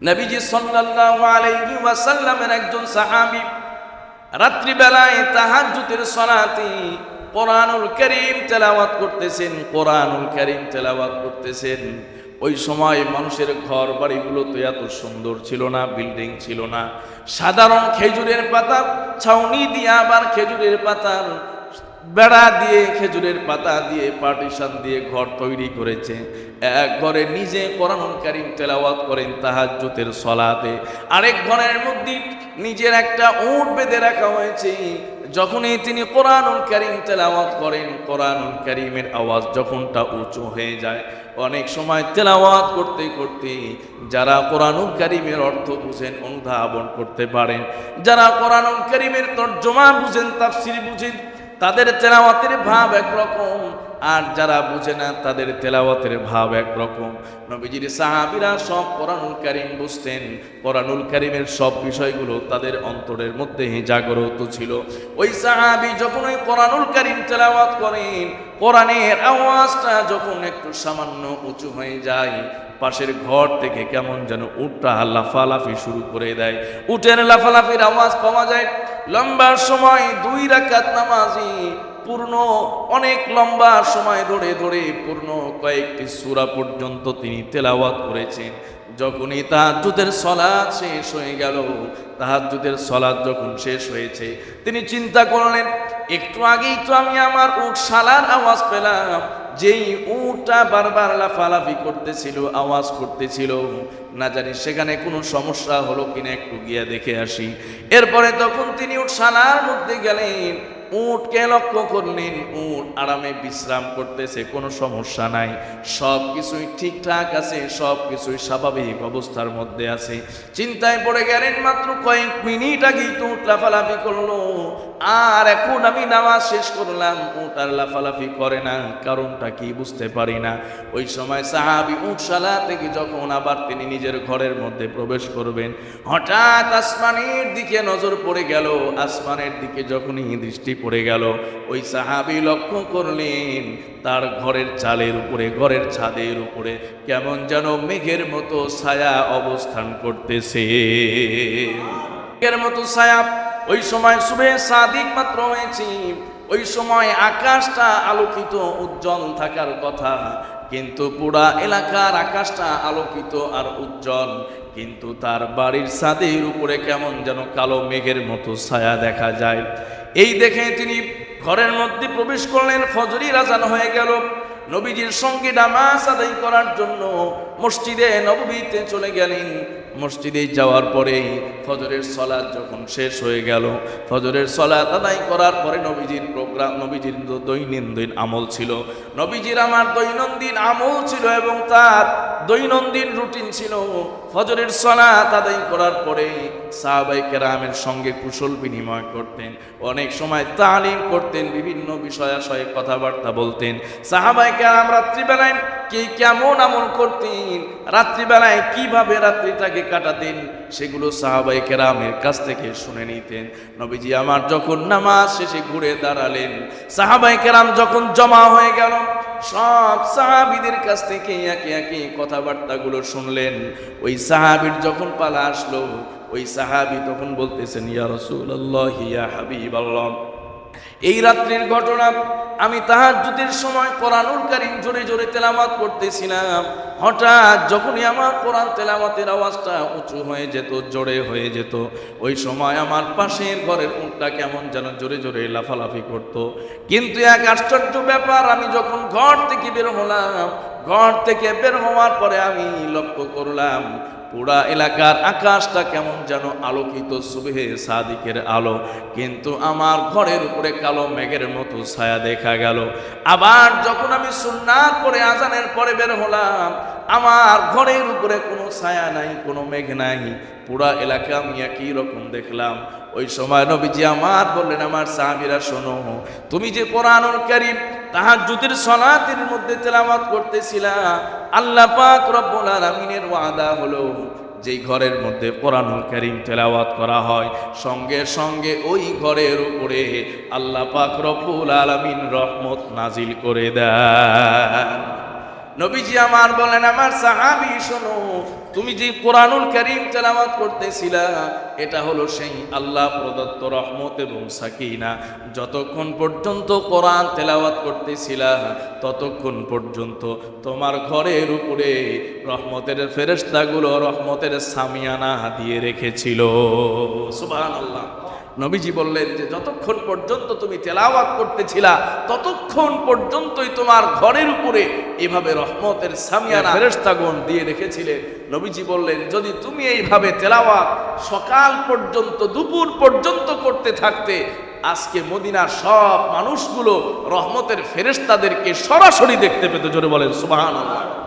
নবীজি সাল্লাল্লাহু আলাইহি ওয়াসাল্লামের একজন সাহাবী রাত্রিবেলায় তাহাজ্জুদের সালাতে কোরআনুল করিম তেলাওয়াত করতেছেন, কোরআনুল করিম তেলাওয়াত করতেছেন। ওই সময় মানুষের ঘর বাড়িগুলো তো এত সুন্দর ছিল না, বিল্ডিং ছিল না। সাধারণ খেজুরের পাতা, ছাউনি দিয়ে আবার খেজুরের পাতার বেড়া দিয়ে, খেজুরের পাতা দিয়ে, পার্টিশন দিয়ে ঘর তৈরি করেছে। এক ঘরে নিজে কোরআনুল কারিম তেলাওয়াত করেন তাহাজ্জুতের সলাতে। আরেক ঘরের মধ্যে নিজের একটা উট বেঁধে রাখা হয়েছে। যখনই তিনি কোরআনুল কারিম তেলাওয়াত করেন কোরআনুল কারিমের আওয়াজ যখনটা উঁচু হয়ে যায়। অনেক সময় তেলাওয়াত করতে করতে যারা কোরআনুল কারিমের অর্থ বুঝেন, অনুধাবন করতে পারেন। যারা কোরআনুল কারিমের তর্জমা বুঝেন, তাফসির বুঝেন তাদের তেলাওয়াতের ভাব একরকম। আর যারা বুঝে না, তাদের তেলাওয়াতের ভাব একরকম। নবীজির সাহাবিরা সব কোরআনুল কারিম বুঝতেন। কোরআনুল কারিমের সব বিষয়গুলো তাদের অন্তরের মধ্যে জাগ্রত ছিল। ওই সাহাবি যখন ওই কোরআনুল কারিম তেলাওয়াত করেন, কোরআনের আওয়াজটা যখন একটু সামান্য উঁচু হয়ে যায়, পাশের ঘর থেকে কেমন যেন উটটা লাফালাফি শুরু করে দেয়। উটের লাফালাফির আওয়াজ পাওয়া যায় লম্বা সময় দুই রাকাত নামাজি, পূর্ণ, অনেক লম্বা সময় ধরে ধরে পূর্ণ কয়েকটি সূরা পর্যন্ত তিনি তেলাওয়াত করেছেন। যখনই তাহাজ্জুদের সলাদ শেষ হয়ে গেল, তাহাজ্জুদের সলাদ যখন শেষ হয়েছে, তিনি চিন্তা করলেন, একটু আগেই তো আমি আমার উট সালার আওয়াজ পেলাম যেই উটা বারবার লাফালাফি করতেছিল, আওয়াজ করতেছিল, না জানি সেখানে কোনো সমস্যা হলো কিনা একটু গিয়া দেখে আসি। এরপরে তখন তিনি উঠশালার মধ্যে গেলেন। উটকে লক্ষ্য করলেন উট আরামে বিশ্রাম করতেছে, কোনো সমস্যা নাই। সব কিছুই ঠিকঠাক আছে, সব কিছুই স্বাভাবিক অবস্থার মধ্যে আছে। চিন্তায় পড়ে গেলেন, মাত্র কয়েক মিনিট আগেই তো উট লাফালাফি করল। আর এখন আমি নামাজ শেষ করলাম, উট আর লাফালাফি করে না, কারণটা কি বুঝতে পারি না। ওই সময় সাহাবি উঠশালা থেকে যখন আবার তিনি নিজের ঘরের মধ্যে প্রবেশ করবেন, হঠাৎ আসমানের দিকে নজর পড়ে গেল। আসমানের দিকে যখনই দৃষ্টি পড়ে গেল। ওই সাহাবি লক্ষ্য করলেন, তার ঘরের চালের উপরে, ঘরের ছাদের উপরে কেমন যেন মেঘের মতো ছায়া অবস্থান করতেছে। মেঘের মতো ছায়া, ওই সময় শুভে সাদিক মাত্র হয়েছি। ওই সময় আকাশটা আলোকিত, উজ্জ্বল থাকার কথা। কিন্তু পুরা এলাকার আকাশটা আলোকিত আর উজ্জ্বল। কিন্তু তার বাড়ির ছাদের উপরে কেমন যেন কালো মেঘের মতো ছায়া দেখা যায়। এই দেখে তিনি ঘরের মধ্যে প্রবেশ করলেন ফজরি রাজান হয়ে গেল। নবীজির সঙ্গে নামাজ আদায় করার জন্য মসজিদে নববীতে চলে গেলেন। মসজিদে যাওয়ার পরে ফজরের সলাদ যখন শেষ হয়ে গেল, ফজরের সলাদ আদায় করার পরে নবীজির প্রোগ্রাম, নবীজির দৈনন্দিন আমল ছিল। নবীজির আমার দৈনন্দিন আমল ছিল এবং তার দৈনন্দিন রুটিন ছিল ফজরের সলাত আদায় করার পরে সাহাবাই কেরামের সঙ্গে কুশল বিনিময় করতেন। অনেক সময় তালিম করতেন, বিভিন্ন বিষয়াশয়ে কথাবার্তা বলতেন। সাহাবাই কেরাম রাত্রিবেলায় কে কেমন আমল করতেন, রাত্রিবেলায় কীভাবে রাত্রিটাকে কাটাতেন, সেগুলো সাহাবাই কেরামের কাছ থেকে শুনে নিতেন। নবীজি আমার যখন নামাজ শেষে ঘুরে দাঁড়ালেন সাহাবাই কেরাম যখন জমা হয়ে গেল সব সাহাবিদের কাছ থেকে একে একে কথাবার্তাগুলো শুনলেন। ওই সাহাবির যখন পালা আসলো, ওই সাহাবি তখন বলতেছেন, ইয়া রসুল্লাহ ইয়া হাবিব আল্লাহ এই রাত্রির ঘটনা আমি তাহার তাহাজ্জুদের সময় কোরআনুল কারিম জোরে জোরে তেলামাত করতেছিলাম হঠাৎ যখনই আমার কোরআন তেলামাতের আওয়াজটা উঁচু হয়ে যেত, জোরে হয়ে যেত, ওই সময় আমার পাশের ঘরের উঠটা কেমন যেন জোরে জোরে লাফালাফি করত। কিন্তু এক আশ্চর্য ব্যাপার, আমি যখন ঘর থেকে বের হলাম, ঘর থেকে বের হওয়ার পরে আমি লক্ষ্য করলাম পুরা এলাকার আকাশটা কেমন যেন আলোকিত সুবেহে সাদিকের আলো। কিন্তু আমার ঘরের উপরে কালো মেঘের মতো ছায়া দেখা গেল। আবার যখন আমি সুন্নাত পরে আজানের পরে বের হলাম, আমার ঘরের উপরে কোনো ছায়া নাই, কোনো মেঘ নাই। পুরা এলাকা আমি একই রকম দেখলাম। ওই সময় নবীজি আমার বললেন, আমার সাহাবিরা, শোনো, তুমি যে কোরআনুল কারিম তাহার জুতির সলাতের মধ্যে তেলাওয়াত করতেছিলা আল্লাহ পাক রব্বুল আলামিনের ওয়াদা হলো, যেই ঘরের মধ্যে কোরআনুল কারিম তেলাওয়াত করা হয়, সঙ্গে সঙ্গে ওই ঘরের উপরে আল্লাহ পাক রব্বুল আলামিন রহমত নাজিল করে দেন। নবীজি আমার বলেন, আমার সাহাবি, শোনো তুমি যে কোরআনুল করিম তেলাওয়াত করতেছিলা, এটা হলো সেই আল্লাহ প্রদত্ত রহমত এবং সাকিনা। যতক্ষণ পর্যন্ত কোরআন তেলাওয়াত করতেছিলা, ততক্ষণ পর্যন্ত তোমার ঘরের উপরে রহমতের ফেরেস্তাগুলো রহমতের সামিয়ানা দিয়ে রেখেছিল। সুবহানাল্লাহ। নবীজি বললেন যে যতক্ষণ পর্যন্ত তুমি তেলাওয়াত করতেছিলা ততক্ষণ পর্যন্তই তোমার ঘরের উপরে এভাবে রহমতের সামিয়ানা ফেরেশতাগণ দিয়ে রেখেছিলেন নবীজি বললেন যদি তুমি এইভাবে তেলাওয়াত সকাল পর্যন্ত দুপুর পর্যন্ত করতে থাকতে আজকে মদিনার সব মানুষগুলো রহমতের ফেরেশতাদেরকে সরাসরি দেখতে পেত। জোরে বলেন সুবহানাল্লাহ।